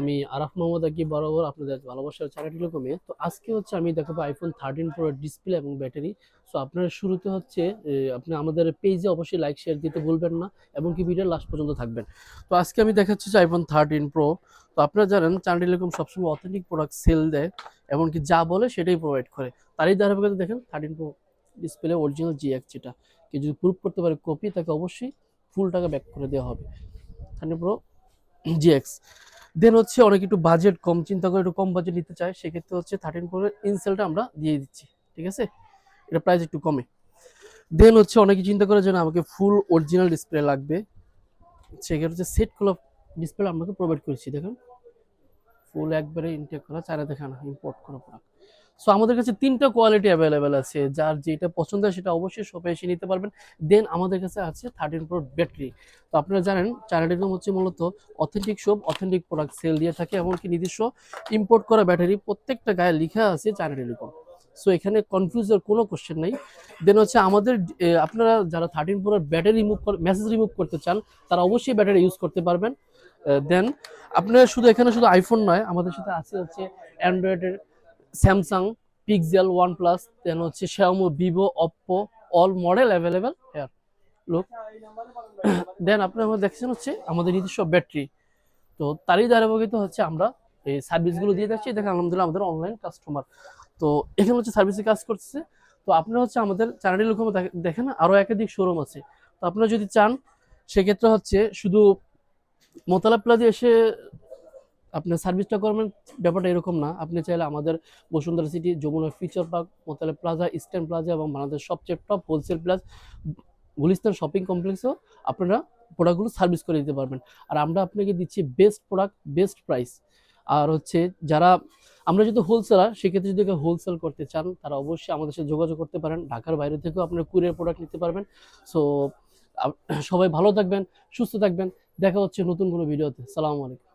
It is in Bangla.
আমি আরাফ মোহাম্মদ আকি, বরাবর আপনাদের ভালোবাসার চ্যানেল টেলিকমে। তো আজকে হচ্ছে আমি দেখাবো আইফোন থার্টিন প্রো ডিসপ্লে এবং ব্যাটারি সো আপনারা শুরুতে হচ্ছে আপনি আমাদের পেজে অবশ্যই লাইক শেয়ার দিতে ভুলবেন না এবং কি ভিডিওর লাস্ট পর্যন্ত থাকবেন। তো আজকে আমি দেখাচ্ছি যে আইফোন থার্টিন প্রো তো আপনারা জানেন চ্যানেল টেলিকম সবসময় অথেন্টিক প্রোডাক্ট সেল দেয়, এমনকি যা বলে সেটাই প্রোভাইড করে। তারই ধারাবাহিকতা দেখেন thirteen pro display original G X যেটা। কেউ যদি প্রুভ করতে পারে কপি তাকে অবশ্যই ফুল টাকা ব্যাক করে দেওয়া হবে। Thirteen pro G X then হচ্ছে অনেক একটু বাজেট কম, চিন্তা করে একটু কম বাজেট নিতে চায়, সেক্ষেত্রে হচ্ছে থার্টিন প্রোয়ের ইনসেলটা আমরা দিয়ে দিচ্ছি, ঠিক আছে? এটা প্রাইস একটু কমে। দেন হচ্ছে অনেকে চিন্তা করে যে না, আমাকে ফুল অরিজিনাল ডিসপ্লে লাগবে। সেক্ষেত্রে হচ্ছে সেটগুলো ডিসপ্লে আপনাকে প্রোভাইড করছি, দেখুন। ফুল একবারে ইনটেক করা চারা দেখানো ইম্পোর্ট করা প্রোডাক্ট সো আমাদের কাছে তিনটা কোয়ালিটি অ্যাভেলেবেল আছে। যার যেটা পছন্দ হয় সেটা অবশ্যই শপে এসে নিতে পারবেন। দেন আমাদের কাছে আছে থার্টিন প্রো ব্যাটারি তো আপনারা জানেন চ্যানেলটির নাম হচ্ছে মূলত authentic shop authentic product sale দিয়ে থাকে, এমনকি নিজস্ব ইম্পোর্ট করা ব্যাটারি প্রত্যেকটা গায়ে লেখা আছে চায়না টেলিকম সো এখানে কনফিউজের কোনো কোশ্চেন নাই। দেন হচ্ছে আমাদের আপনারা যারা থার্টিন প্রোর ব্যাটারি রিমুভ মেসেজ রিমুভ করতে চান, তারা অবশ্যই ব্যাটারি ইউজ করতে পারবেন। দেন আপনারা শুধু এখানে শুধু আইফোন নয়, আমাদের সাথে আছে হচ্ছে অ্যান্ড্রয়েডের Samsung Pixel OnePlus then হচ্ছে শ্যামো Vivo Oppo all model available here লোক দেন আপনারা আমার দেখছেন হচ্ছে আমাদের নিজস্ব ব্যাটারি। তো তারই ধারাবাহিকতা হচ্ছে আমরা এই সার্ভিসগুলো দিয়ে যাচ্ছি। দেখেন আলহামদুলিল্লাহ আমাদের অনলাইন কাস্টমার তো এখানে হচ্ছে সার্ভিসে কাজ করছে তো আপনারা হচ্ছে আমাদের চ্যানেলের লোক দেখেন আরও একাধিক শোরুম আছে। তো আপনারা যদি চান, সেক্ষেত্রে হচ্ছে শুধু মোতালা প্লাজে এসে আপনি সার্ভিসটা করবেন, ব্যাপারটা এরকম না। আপনি চাইলে আমাদের Bashundhara city Jamuna future park মোতালা plaza eastern plaza এবং বাংলাদেশ সবচেয়ে top wholesale plus Gulistan shopping কমপ্লেক্সেও আপনারা প্রোডাক্টগুলো সার্ভিস করে দিতে পারবেন। আর আমরা আপনাকে দিচ্ছি বেস্ট প্রোডাক্ট বেস্ট প্রাইস আর হচ্ছে যারা, আমরা যদি হোলসেলার সেক্ষেত্রে যদি হোলসেল করতে চান, তারা অবশ্যই আমাদের সাথে যোগাযোগ করতে পারেন। ঢাকার বাইরে থেকেও আপনারা কুরিয়ার প্রোডাক্ট নিতে পারবেন। সো সবাই ভালো থাকবেন, সুস্থ থাকবেন। দেখা হচ্ছে নতুন কোনো ভিডিওতে সালামু আলাইকুম।